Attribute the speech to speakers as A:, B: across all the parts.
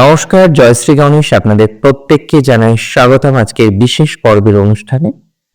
A: নমস্কার জয়শ্রী গণেশ আপনাদের প্রত্যেককে জানাই স্বাগতম আজকের বিশেষ পর্বের অনুষ্ঠানে।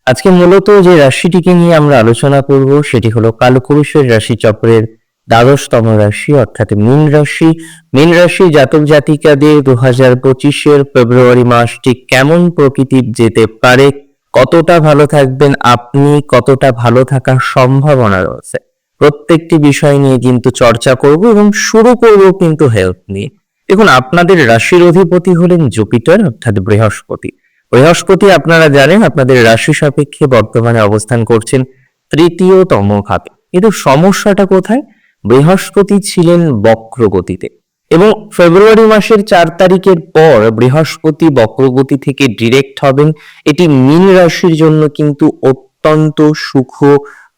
A: আজকে মূলত যে রাশিটিকে নিয়ে আমরা আলোচনা করব, সেটি হলো কালপুরুষের রাশি চক্রের দ্বাদশতম রাশি, অর্থাৎ মীন রাশি। মীন রাশি জাতক জাতিকাদের দু হাজার পঁচিশের ফেব্রুয়ারি মাসটি কেমন প্রকৃতির যেতে পারে, কতটা ভালো থাকবেন আপনি, কতটা ভালো থাকার সম্ভাবনা রয়েছে। প্রত্যেকটি বিষয় নিয়ে কিন্তু চর্চা করব এবং শুরু করব কিন্তু হেলথ নিয়ে। দেখুন, আপনাদের রাশির অধিপতি হলেন জুপিটার, অর্থাৎ বৃহস্পতি। বৃহস্পতি, আপনারা জানেন, আপনাদের রাশি সাপেক্ষে বর্তমানে অবস্থান করছেন তৃতীয়তম খাতে। কিন্তু সমস্যাটা কোথায়? বৃহস্পতি ছিলেন বক্রগতিতে। এবং ফেব্রুয়ারি মাসের চার তারিখের পর বৃহস্পতি বক্রগতি থেকে ডিরেক্ট হবেন। এটি মীন রাশির জন্য কিন্তু অত্যন্ত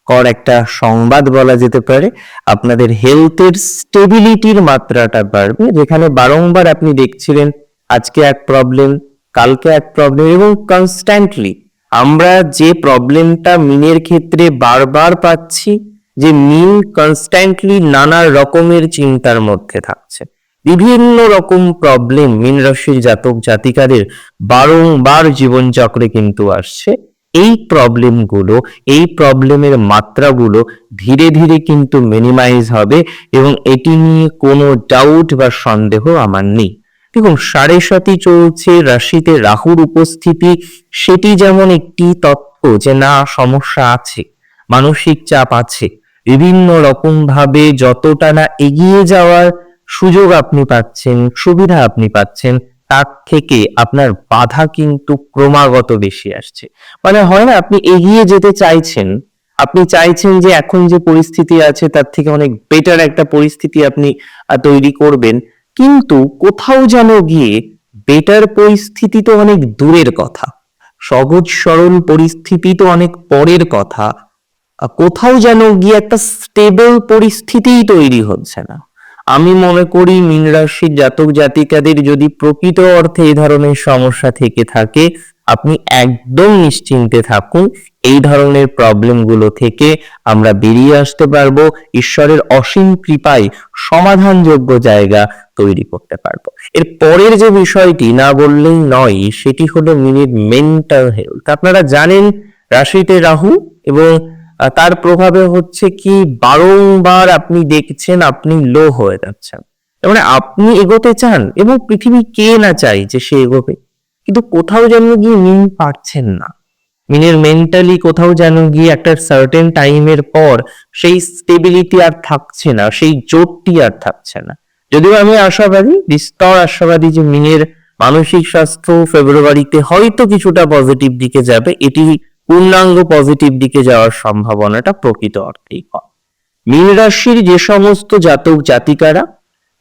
A: সুখকর একটা সংবাদ বলা যেতে পারে। আপনাদের হেলথের স্টেবিলিটির মাত্রাটা বাড়বে। যেখানে বারংবার আপনি দেখছিলেন, আজকে এক প্রবলেম কালকে এক প্রবলেম এবং কনস্ট্যান্টলি আমরা যে প্রবলেমটা মিনের ক্ষেত্রে বারবার পাচ্ছি, যে মিন কনস্ট্যান্টলি নানা রকমের চিন্তার মধ্যে থাকছে। বিভিন্ন রকম প্রবলেম মিন রাশির জাতক জাতিকাদের বারংবার জীবনচক্রে কিন্তু আসছে। এই প্রবলেমগুলো এই প্রবলেমের মাত্রাগুলো ধীরে ধীরে কিন্তু মিনিমাইজ হবে এবং এটি নিয়ে কোনো ডাউট বা সন্দেহ আমার নেই। দেখুন, সাড়ে সাতই চলছে, রাশিতে রাহুর উপস্থিতি, সেটি যেমন একটি তত্ত্ব যে না, সমস্যা আছে, মানসিক চাপ আছে, বিভিন্ন রকম ভাবে যতটা না এগিয়ে যাওয়ার সুযোগ আপনি পাচ্ছেন, সুবিধা আপনি পাচ্ছেন তার থেকে আপনার বাধা কিন্তু ক্রমাগত বেশি আসছে। মানে হয় না, আপনি এগিয়ে যেতে চাইছেন, আপনি চাইছেন যে এখন যে পরিস্থিতি আছে, তার থেকে অনেক বেটার একটা পরিস্থিতি আপনি তৈরি করবেন। কিন্তু কোথাও যেন গিয়ে বেটার পরিস্থিতি তো অনেক দূরের কথা। সহজ সরল পরিস্থিতি তো অনেক পরের কথা। কোথাও যেন গিয়ে একটা স্টেবল পরিস্থিতিই তৈরি হচ্ছে না। আমি মনে করি মীন রাশির জাতক জাতিকাদের যদি প্রকৃত অর্থে এই ধরনের সমস্যা থেকে থাকে, আপনি একদম নিশ্চিন্তে থাকুন। এই ধরনের প্রবলেমগুলো থেকে আমরা বেরিয়ে আসতে পারব, ঈশ্বরের অসীম কৃপায় সমাধানযোগ্য জায়গা তৈরি করতে পারব। এর পরের যে বিষয়টি না বললেই নয়, সেটি হলো মিনির মেন্টাল হেলথ আপনারা জানেন রাশিতে রাহু এবং তার প্রভাবে হচ্ছে কি বারংবার আপনি দেখছেন আপনি লো হয়ে যাচ্ছেন। মানে আপনি এগোতে চান এবং পৃথিবী কে না চাই যে সে এগোবে? কিন্তু কোথাও যেন গিয়ে মিন পারছেন না। মিনের মেন্টালি কোথাও যেন গিয়ে একটা সার্টেন টাইমের পর সেই স্টেবিলিটি আর থাকছে না, সেই জোরটি আর থাকছে না। যদিও আমি আশাবাদী, বিস্তর আশাবাদী যে মিনের মানসিক স্বাস্থ্য ফেব্রুয়ারিতে হয়তো কিছুটা পজিটিভ দিকে যাবে, এটি পূর্ণাঙ্গ পজিটিভ দিকে যাওয়ার সম্ভাবনাটা প্রকৃত অর্থেই কম। মীন রাশির যে সমস্ত জাতক জাতিকারা,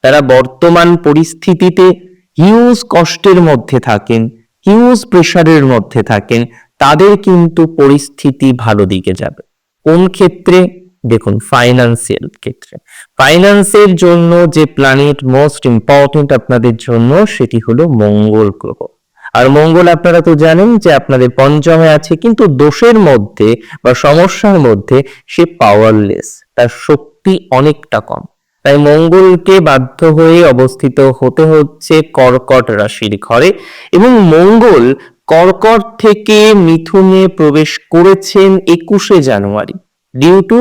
A: তারা বর্তমান পরিস্থিতিতে হিউজ কষ্টের মধ্যে থাকেন হিউজ প্রেশারের মধ্যে থাকেন, তাদের কিন্তু পরিস্থিতি ভালো দিকে যাবে। কোন ক্ষেত্রে? দেখুন ফাইন্যান্সিয়াল ক্ষেত্রে। ফাইন্যান্সের জন্য যে প্ল্যানেট মোস্ট ইম্পর্টেন্ট আপনাদের জন্য, সেটি হলো মঙ্গল গ্রহ। আর মঙ্গল আপনারা তো জানেন যে আপনাদের পঞ্চমে আছে কিন্তু দোষের মধ্যে বা সমস্যার মধ্যে সে পাওয়ারলেস তার শক্তি অনেকটা কম। তাই মঙ্গলকে বাধ্য হয়ে অবস্থিত হতে হচ্ছে কর্কট রাশির ঘরে এবং মঙ্গল কর্কট থেকে মিথুনে প্রবেশ করেছেন একুশে জানুয়ারি due to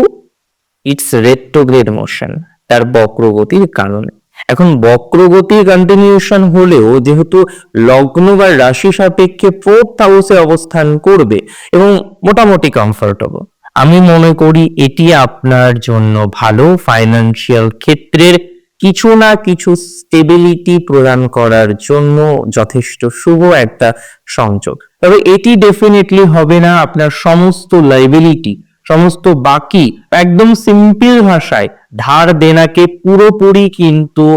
A: its retrograde motion তার বক্রগতির কারণে। এখন বক্রগতির কন্টিনিউশন হলেও যেহেতু লগ্ন বা রাশি সাপেক্ষে ফোর্থ হাউসে অবস্থান করবে এবং মোটামুটি কমফোর্টেবল আমি মনে করি এটি আপনার জন্য ভালো। ফাইনান্সিয়াল ক্ষেত্রের কিছু না কিছু স্টেবিলিটি প্রদান করার জন্য যথেষ্ট শুভ একটা সংযোগ। তবে এটি ডেফিনেটলি হবে না। আপনার সমস্ত লাইবিলিটি সমস্ত বাকি একদম সিম্পল ভাষায় ধার দেনাকে পুরোপুরি কিন্তু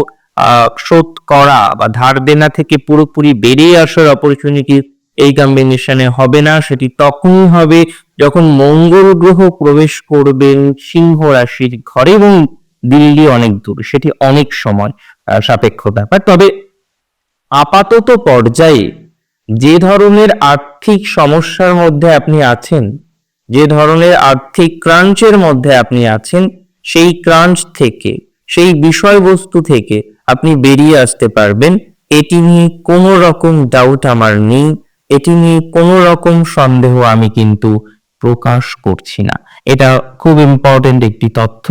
A: শোধ করা বা ধার দেনা থেকে পুরোপুরি বেরিয়ে আসার অপরচুনিটি এই কম্বিনেশনে হবে না। সেটি তখনই হবে যখন মঙ্গল গ্রহ প্রবেশ করবেন সিংহ রাশির ঘরে এবং দিল্লি অনেক দূর। সেটি অনেক সময় সাপেক্ষ ব্যাপার। তবে আপাতত পর্যায়ে যে ধরনের আর্থিক সমস্যার মধ্যে আপনি আছেন যে ধরনের আর্থিক ক্রাঞ্চের মধ্যে আপনি আছেন, সেই ক্রাঞ্চ থেকে, সেই বিষয়বস্তু থেকে আপনি বেরিয়ে আসতে পারবেন। এটি নিয়ে কোনো রকম ডাউট আমার নেই। এটি নিয়ে কোনো রকম সন্দেহ আমি কিন্তু প্রকাশ করছি না। এটা খুব ইম্পর্টেন্ট একটি তথ্য।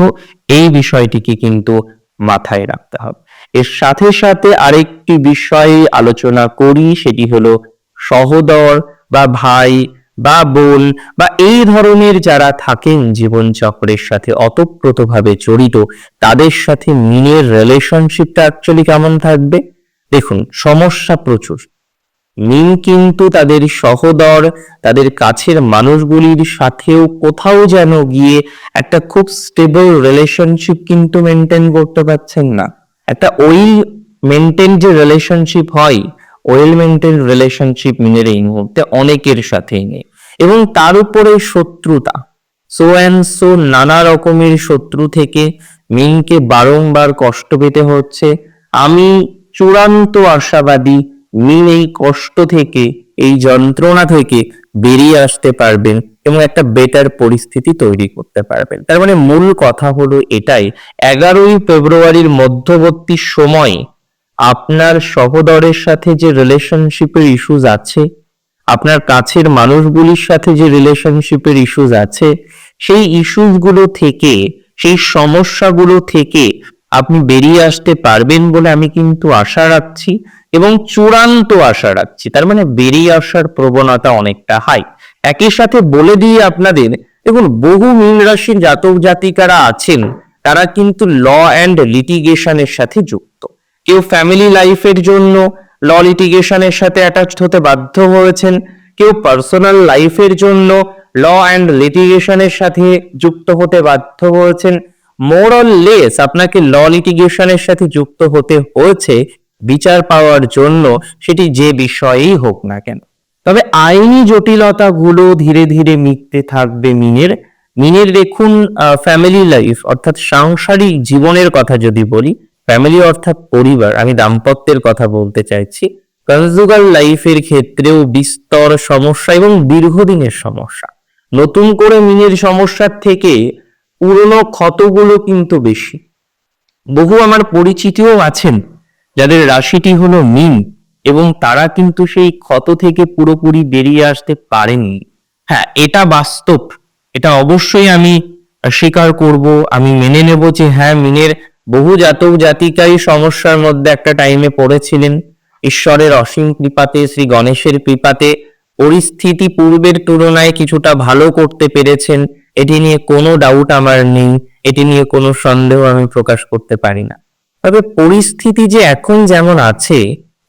A: এই বিষয়টিকে কিন্তু মাথায় রাখতে হবে। এর সাথে সাথে আরেকটি বিষয়ে আলোচনা করি, সেটি হলো সহদর বা ভাই বা বোন বা এই ধরনের যারা থাকেন জীবনচক্রের সাথে অতপ্রতভাবে জড়িত, তাদের সাথে মিনের রিলেশনশিপটা অ্যাকচুয়ালি কেমন থাকবে? দেখুন, সমস্যা প্রচুর। মিন কিন্তু তাদের সহদর, তাদের কাছের মানুষগুলির সাথেও কোথাও যেন গিয়ে একটা খুব স্টেবল রিলেশনশিপ কিন্তু মেনটেন করতে পারছেন না। একটা ওই মেনটেন যে রিলেশনশিপ হয় ওয়েল মেনটেন রিলেশনশিপ মিনের এই মুহূর্তে, অনেকের সাথেই নেই। এবং তার উপরে শত্রুতা। সো অ্যান্ড সো নানা রকমের শত্রু থেকে মিনকে বারংবার কষ্ট পেতে হচ্ছে। আমি চূড়ান্ত আশাবাদী মিন এই কষ্ট থেকে, এই যন্ত্রণা থেকে বেরিয়ে আসতে পারবেন এবং একটা বেটার পরিস্থিতি তৈরি করতে পারবেন। তার মানে মূল কথা হলো এটাই, এগারোই ফেব্রুয়ারির মধ্যবর্তী সময় আপনার সহদরের সাথে যে রিলেশনশিপের ইস্যুজ আছে, আপনার কাছের মানুষগুলির সাথে যে রিলেশনশিপের ইস্যুজ আছে, সেই ইস্যুসগুলো থেকে, সেই সমস্যাগুলো থেকে আপনি বেরিয়ে আসতে পারবেন বলে আমি কিন্তু আশা রাখছি এবং চূড়ান্ত আশা রাখছি। তার মানে বেরিয়ে আসার প্রবণতা অনেকটা হাই একই সাথে বলে দিয়ে আপনাদের, দেখুন, বহু মীন রাশির জাতক জাতিকারা আছেন, তারা কিন্তু ল অ্যান্ড লিটিগেশনের সাথে যুক্ত। কেউ ফ্যামিলি লাইফের জন্য ল লিটিগেশনের সাথে অ্যাটাচড হতে বাধ্য হয়েছেন, কেউ পার্সোনাল লাইফের জন্য ল অ্যান্ড লিটিগেশনের সাথে যুক্ত হতে বাধ্য হয়েছেন। মোর অর লেস আপনাকে ল লিটিগেশনের সাথে যুক্ত হতে হয়েছে, বিচার পাওয়ার জন্য, সেটি যে বিষয়েই হোক না কেন। তবে আইনি জটিলতাগুলো ধীরে ধীরে মিটতে থাকবে মিনের। মিনের দেখুন ফ্যামিলি লাইফ অর্থাৎ সাংসারিক জীবনের কথা যদি বলি ফ্যামিলি অর্থাৎ পরিবার, আমি দাম্পত্যের কথা বলতে চাইছি কনজুগাল লাইফের ক্ষেত্রেও বিস্তর সমস্যা এবং দীর্ঘদিনের সমস্যা। নতুন করে মিনের সমস্যার থেকে পুরনো ক্ষতগুলো কিন্তু বেশি। বহু আমার পরিচিতিও আছেন, যাদের রাশিটি হলো মিন এবং তারা কিন্তু সেই ক্ষত থেকে পুরোপুরি বেরিয়ে আসতে পারেনি হ্যাঁ এটা বাস্তব। এটা অবশ্যই আমি স্বীকার করব, আমি মেনে নেব যে হ্যাঁ মিনের বহু জাতক জাতিকাই সমস্যার মধ্যে একটা টাইমে পড়েছিলেন। ঈশ্বরের অসীম কৃপাতে, শ্রী গণেশের কৃপাতে পরিস্থিতি পূর্বের তুলনায় কিছুটা ভালো করতে পেরেছেন। এটি নিয়ে কোনো ডাউট আমার নেই, এটি নিয়ে কোনো সন্দেহ আমি প্রকাশ করতে পারি না। তবে পরিস্থিতি যে এখন যেমন আছে,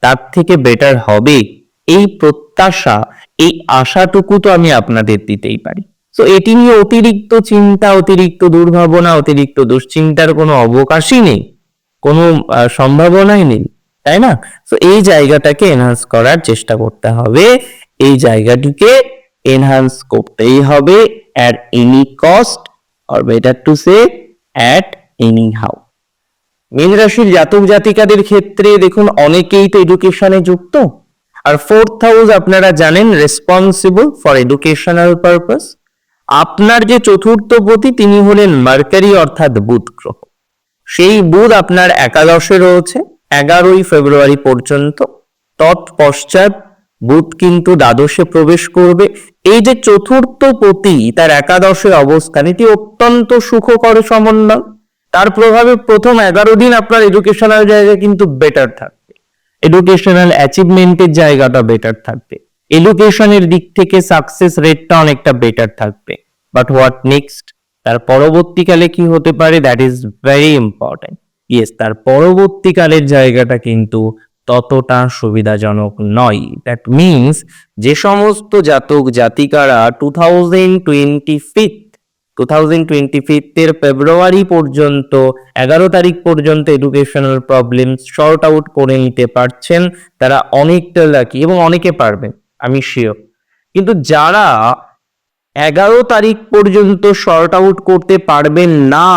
A: তার থেকে বেটার হবে। এই প্রত্যাশা, এই আশাটুকু তো আমি আপনাদের দিতেই পারি। তো এটি নিয়ে অতিরিক্ত চিন্তা, অতিরিক্ত দুর্ভাবনা, অতিরিক্ত দুশ্চিন্তার কোনো অবকাশই নেই। কোনো সম্ভাবনাই নেই, তাই না? তো এই জায়গাটাকে এনহান্স করার চেষ্টা করতে হবে। এই জায়গাটিকে এনহান্স করতেই হবে at any cost or better to say at any how মীন রাশির জাতক জাতিকাদের ক্ষেত্রে দেখুন, অনেকেই তো এডুকেশনে যুক্ত। আর ফোর্থ হাউস আপনারা জানেন রেসপন্সিবল ফর এডুকেশনাল পারপাস আপনার যে চতুর্থ পতি, তিনি হলেন মার্কারি অর্থাৎ বুধ গ্রহ। সেই বুধ আপনার একাদশে রয়েছে, এগারোই ফেব্রুয়ারি পর্যন্ত। তৎপশ্চাৎ বুধ কিন্তু দ্বাদশে প্রবেশ করবে। এই যে চতুর্থ পতি, তার একাদশে অবস্থান, এটি অত্যন্ত সুখকর সমন্বয়। তার প্রভাবে প্রথম এগারো দিন আপনার এডুকেশনাল জায়গা কিন্তু বেটার থাকবে। এডুকেশনাল অ্যাচিভমেন্টের জায়গাটা বেটার থাকবে। এডুকেশনের দিক থেকে সাকসেস রেটটা অনেকটা বেটার থাকবে। বাট হোয়াট নেক্সট তার পরবর্তীকালে কি হতে পারে? That is very important yes তার পরবর্তীকালের জায়গাটা কিন্তু ততটা সুবিধাজনক নয়। দ্যাট মিনস যে সমস্ত জাতক জাতিকারা two thousand twenty fifth two thousand twenty ফিফথের ফেব্রুয়ারি পর্যন্ত এগারো তারিখ পর্যন্ত এডুকেশনাল প্রবলেম শর্ট আউট করে নিতে পারছেন, তারা অনেকটা লাকি এবং অনেকে পারবেন। আমি শিওর কিন্তু যারা এগারো তারিখ পর্যন্ত শর্ট আউট করতে পারবেন না,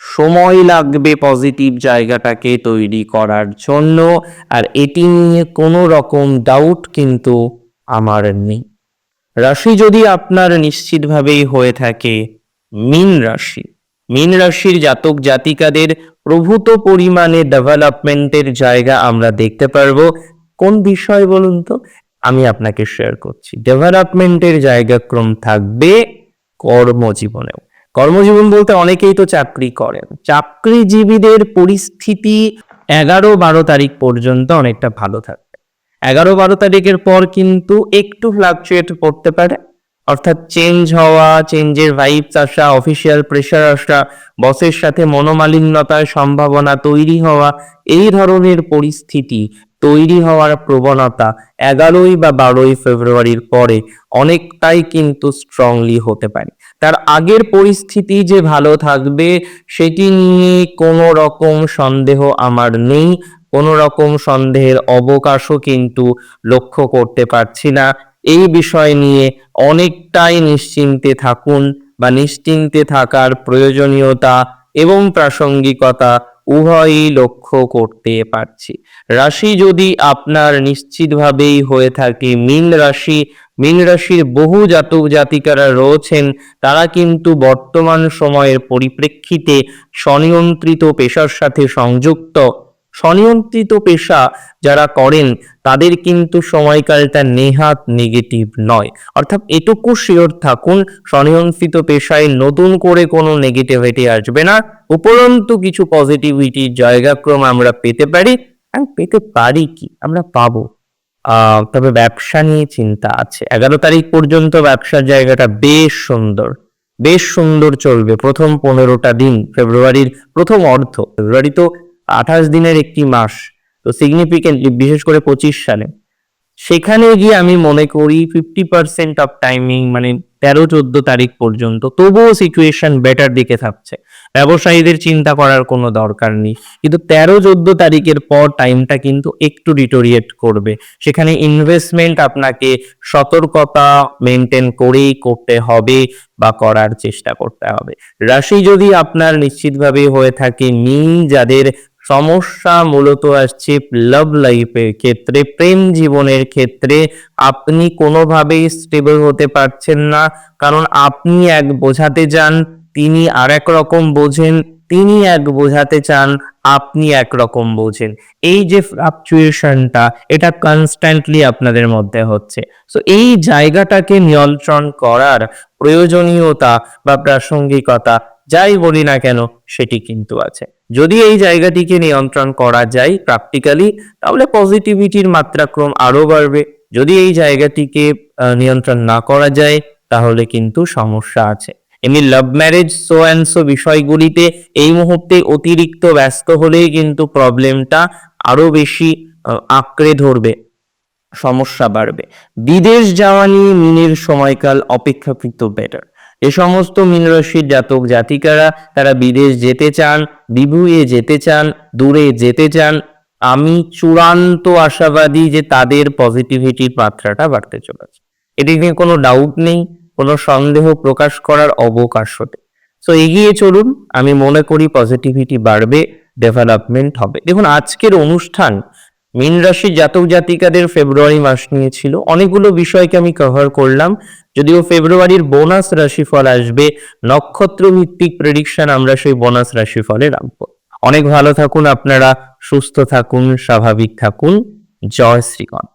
A: সময় লাগবে পজিটিভ জায়গাটাকে তৈরি করার জন্য। আর এটি নিয়ে কোনো রকম ডাউট কিন্তু আমার নেই। রাশি যদি আপনার নিশ্চিতভাবেই হয়ে থাকে, মিন রাশি। মিন রাশির জাতক জাতিকাদের প্রভূত পরিমাণে ডেভেলপমেন্টের জায়গা আমরা দেখতে পারব। কোন বিষয় বলুন তো? আমি আপনাকে শেয়ার করছি। ডেভেলপমেন্টের জায়গাক্রম থাকবে কর্মজীবনেও। কর্মজীবন বলতে অনেকেই তো চাকরি করেন। চাকরিজীবীদের পরিস্থিতি এগারো বারো তারিখ পর্যন্ত অনেকটা ভালো থাকবে। এগারো বারো তারিখের পর কিন্তু একটু ফ্লাকচুয়েট করতে পারে। অর্থাৎ চেঞ্জ হওয়া চেঞ্জের ভাইবস আসা অফিসিয়াল প্রেশার আসা বসের সাথে মনোমালিন্যতার সম্ভাবনা তৈরি হওয়া, এই ধরনের পরিস্থিতি তৈরি হওয়ার প্রবণতা এগারোই বা বারোই ফেব্রুয়ারির পরে অনেকটাই কিন্তু স্ট্রংলি হতে পারে। তার আগের পরিস্থিতি যে ভালো থাকবে, সেটি নিয়ে কোনো রকম সন্দেহ আমার নেই। কোনো রকম সন্দেহের অবকাশও কিন্তু লক্ষ্য করতে পারছি না। এই বিষয় নিয়ে অনেকটাই নিশ্চিন্তে থাকুন বা নিশ্চিন্তে থাকার প্রয়োজনীয়তা এবং প্রাসঙ্গিকতা উভয়ই লক্ষ্য করতে পারছি। রাশি যদি আপনার নিশ্চিতভাবেই হয়ে থাকে মীন রাশি, মীন রাশির বহু জাতক জাতিকারা রয়েছেন, তারা কিন্তু বর্তমান সময়ের পরিপ্রেক্ষিতে স্বনিয়ন্ত্রিত পেশার সাথে সংযুক্ত। স্বনিয়ন্ত্রিত পেশা যারা করেন, তাদের কিন্তু সময়কালটা নেহাত নেগেটিভ নয়। অর্থাৎ এটুকু শিওর থাকুন, স্বনিয়ন্ত্রিত পেশায় নতুন করে কোনো নেগেটিভিটি আসবে না। উপরন্তু কিছু পজিটিভিটির জায়গাক্রম আমরা পেতে পারি। আর পেতে পারি কি? আমরা পাবো। তবে ব্যবসা নিয়ে চিন্তা আছে। এগারো তারিখ পর্যন্ত ব্যবসার জায়গাটা বেশ সুন্দর। বেশ সুন্দর চলবে। প্রথম পনেরোটা দিন, ফেব্রুয়ারির প্রথম অর্ধ। ফেব্রুয়ারি তো আঠাশ দিনের একটি মাস। তো সিগনিফিকেন্টলি বিশেষ করে পঁচিশ সালে। সেখানে গিয়ে আমি মনে করি ফিফটি পার্সেন্ট অফ টাইমিং মানে তেরো চোদ্দ তারিখ পর্যন্ত, তবুও সিচুয়েশন বেটার দিকে থাকছে। ব্যবসায়ীদের চিন্তা করার কোনো দরকার নেই। কিন্তু তেরো চোদ্দ তারিখের পর টাইমটা কিন্তু একটু ডিটোরিয়েট করবে। সেখানে ইনভেস্টমেন্ট আপনাকে সতর্কতা মেনটেন করেই করতে হবে বা করার চেষ্টা করতে হবে। রাশি যদি আপনার নিশ্চিতভাবে হয়ে থাকে মি যাদের সমস্যা মূলত আসছে লাভ লাইফের ক্ষেত্রে, প্রেম জীবনের ক্ষেত্রে। আপনি কোনোভাবেই স্টেবল হতে পারছেন না, কারণ আপনি এক বোঝাতে যান তিনি আর এক রকম বোঝেন। তিনি এক বোঝাতে চান, আপনি এক রকম বোঝেন। এই যে ফ্লাকচুয়েশনটা এটা কনস্ট্যান্টলি আপনাদের মধ্যে হচ্ছে। সো এই জায়গাটাকে নিয়ন্ত্রণ করার প্রয়োজনীয়তা বা প্রাসঙ্গিকতা, যাই বলি না কেন, সেটি কিন্তু আছে। যদি এই জায়গাটিকে নিয়ন্ত্রণ করা যায় প্র্যাকটিক্যালি তাহলে পজিটিভিটির মাত্রাক্রম আরও বাড়বে। যদি এই জায়গাটিকে নিয়ন্ত্রণ না করা যায়, তাহলে কিন্তু সমস্যা আছে। এমনি love marriage so and so বিষয়গুলিতে এই মুহূর্তে অতিরিক্ত ব্যস্ত হলেই কিন্তু প্রবলেমটা আরও বেশি আঁকড়ে ধরবে, সমস্যা বাড়বে। বিদেশ যাওয়া নিয়ে মিনের সময়কাল অপেক্ষাকৃত বেটার এ সমস্ত মীন রাশির জাতক জাতিকারা, তারা বিদেশ যেতে চান, বিভুয়ে যেতে চান, দূরে যেতে চান, আমি চূড়ান্ত আশাবাদী যে তাদের পজিটিভিটির মাত্রাটা বাড়তে চলেছে। এটি নিয়ে কোনো ডাউট নেই। কোনো সন্দেহ প্রকাশ করার অবকাশ হতে। সো এগিয়ে চলুন, আমি মনে করি পজিটিভিটি বাড়বে ডেভেলপমেন্ট হবে। দেখুন, আজকের অনুষ্ঠান মীন রাশির জাতক জাতিকাদের ফেব্রুয়ারি মাস নিয়ে ছিল। অনেকগুলো বিষয়কে আমি কভার করলাম। যদিও ফেব্রুয়ারির বোনাস রাশিফল আসবে নক্ষত্র ভিত্তিক প্রেডিকশন আমরা সেই বোনাস রাশিফলে রাখব। অনেক ভালো থাকুন, আপনারা সুস্থ থাকুন, স্বাভাবিক থাকুন। জয় শ্রীগণ